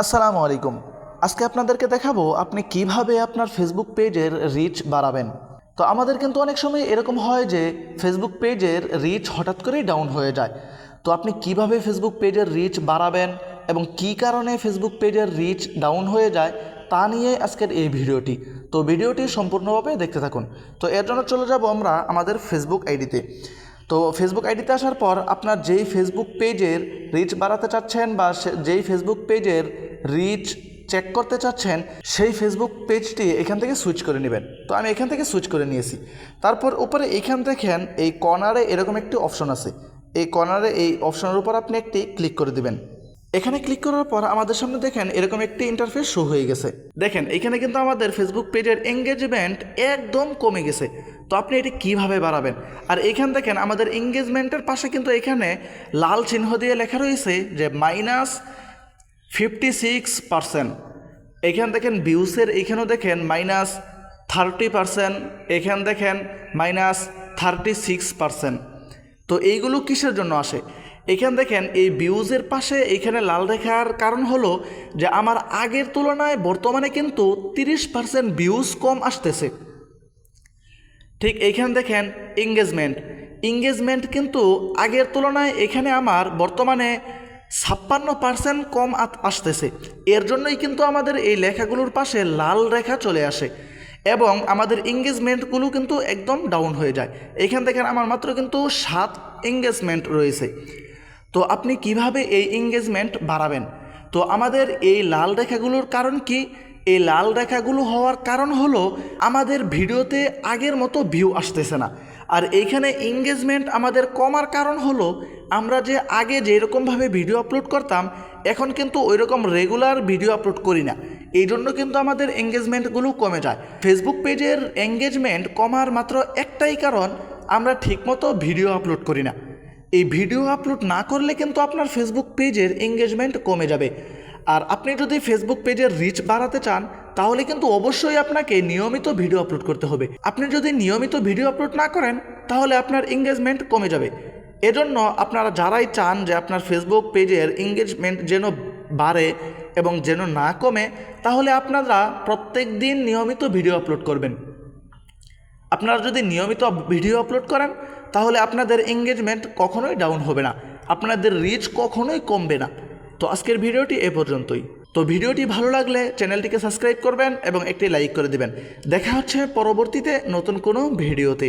আসসালামু আলাইকুম। আজকে আপনাদেরকে দেখাবো আপনি কীভাবে আপনার ফেসবুক পেজের রিচ বাড়াবেন। তো আমাদের কিন্তু অনেক সময় এরকম হয় যে ফেসবুক পেজের রিচ হঠাৎ করেই ডাউন হয়ে যায়। তো আপনি কীভাবে ফেসবুক পেজের রিচ বাড়াবেন এবং কি কারণে ফেসবুক পেজের রিচ ডাউন হয়ে যায় তা নিয়ে আজকের এই ভিডিওটি। তো ভিডিওটি সম্পূর্ণভাবে দেখতে থাকুন। তো এর জন্য চলে যাব আমরা আমাদের ফেসবুক আইডিতে। তো ফেসবুক আইডিতে আসার পর আপনার যেই ফেসবুক পেজের রিচ বাড়াতে চাচ্ছেন বা যেই ফেসবুক পেজের রিচ চেক করতে চাচ্ছেন, সেই ফেসবুক পেজটি এখান থেকে সুইচ করে নেবেন। তো আমি এখান থেকে সুইচ করে নিয়েছি। তারপর উপরে এখান দেখেন, এই কর্নারে এরকম একটি অপশন আছে। এই কর্নারে এই অপশনের উপর আপনি একটি ক্লিক করে দিবেন। এখানে ক্লিক করার পর আমাদের সামনে দেখেন, এরকম একটি ইন্টারফেস শো হয়ে গেছে। দেখেন, এখানে কিন্তু আমাদের ফেসবুক পেজের এঙ্গেজমেন্ট একদম কমে গেছে। তো আপনি এটি কীভাবে বাড়াবেন? আর এখান দেখেন, আমাদের এঙ্গেজমেন্টের পাশে কিন্তু এখানে লাল চিহ্ন দিয়ে লেখা রয়েছে যে মাইনাস ফিফটি সিক্স পারসেন্ট এখান দেখেন ভিউসের এখানেও দেখেন মাইনাস থার্টি পারসেন্ট এখান দেখেন মাইনাস থার্টি সিক্স পারসেন্ট তো এইগুলো কিসের জন্য আসে? এখান দেখেন এই ভিউজের পাশে এখানে লাল রেখার কারণ হলো যে আমার আগের তুলনায় বর্তমানে কিন্তু তিরিশ পার্সেন্ট ভিউজ কম আসতেছে। ঠিক এইখানে দেখেন এঙ্গেজমেন্ট এঙ্গেজমেন্ট কিন্তু আগের তুলনায় এখানে আমার বর্তমানে ছাপ্পান্ন পার্সেন্ট কম আসতেছে। এর জন্যই কিন্তু আমাদের এই লেখাগুলোর পাশে লাল রেখা চলে আসে এবং আমাদের এঙ্গেজমেন্টগুলো কিন্তু একদম ডাউন হয়ে যায়। এখান থেকে আমার মাত্র কিন্তু সাত এঙ্গেজমেন্ট রয়েছে। তো আপনি কীভাবে এই এঙ্গেজমেন্ট বাড়াবেন? তো আমাদের এই লাল রেখাগুলোর কারণ কি? এই লাল রেখাগুলো হওয়ার কারণ হলো আমাদের ভিডিওতে আগের মতো ভিউ আসতেছে না। আর এইখানে এঙ্গেজমেন্ট আমাদের কমার কারণ হলো, আমরা যে আগে যেরকমভাবে ভিডিও আপলোড করতাম, এখন কিন্তু ওই রকম রেগুলার ভিডিও আপলোড করি না। এই জন্য কিন্তু আমাদের এঙ্গেজমেন্টগুলো কমে যায়। ফেসবুক পেজের এঙ্গেজমেন্ট কমার মাত্র একটাই কারণ, আমরা ঠিকমতো ভিডিও আপলোড করি না। এই ভিডিও আপলোড না করলে কিন্তু আপনার ফেসবুক পেজের এঙ্গেজমেন্ট কমে যাবে। আর আপনি যদি ফেসবুক পেজের রিচ বাড়াতে চান তাহলে কিন্তু অবশ্যই আপনাকে নিয়মিত ভিডিও আপলোড করতে হবে। আপনি যদি নিয়মিত ভিডিও আপলোড না করেন, তাহলে আপনার এঙ্গেজমেন্ট কমে যাবে। এজন্য আপনারা যারাই চান যে আপনার ফেসবুক পেজের এঙ্গেজমেন্ট যেন বাড়ে এবং যেন না কমে, তাহলে আপনারা প্রত্যেক দিন নিয়মিত ভিডিও আপলোড করবেন। আপনারা যদি নিয়মিত ভিডিও আপলোড করেন, তাহলে আপনাদের এঙ্গেজমেন্ট কখনোই ডাউন হবে না। আপনাদের রিচ কখনোই কমবে না। তো আজকের ভিডিওটি এ পর্যন্তই। তো ভিডিওটি ভালো লাগলে চ্যানেলটিকে সাবস্ক্রাইব করবেন এবং একটি লাইক করে দেবেন। দেখা হচ্ছে পরবর্তীতে নতুন কোনো ভিডিওতে।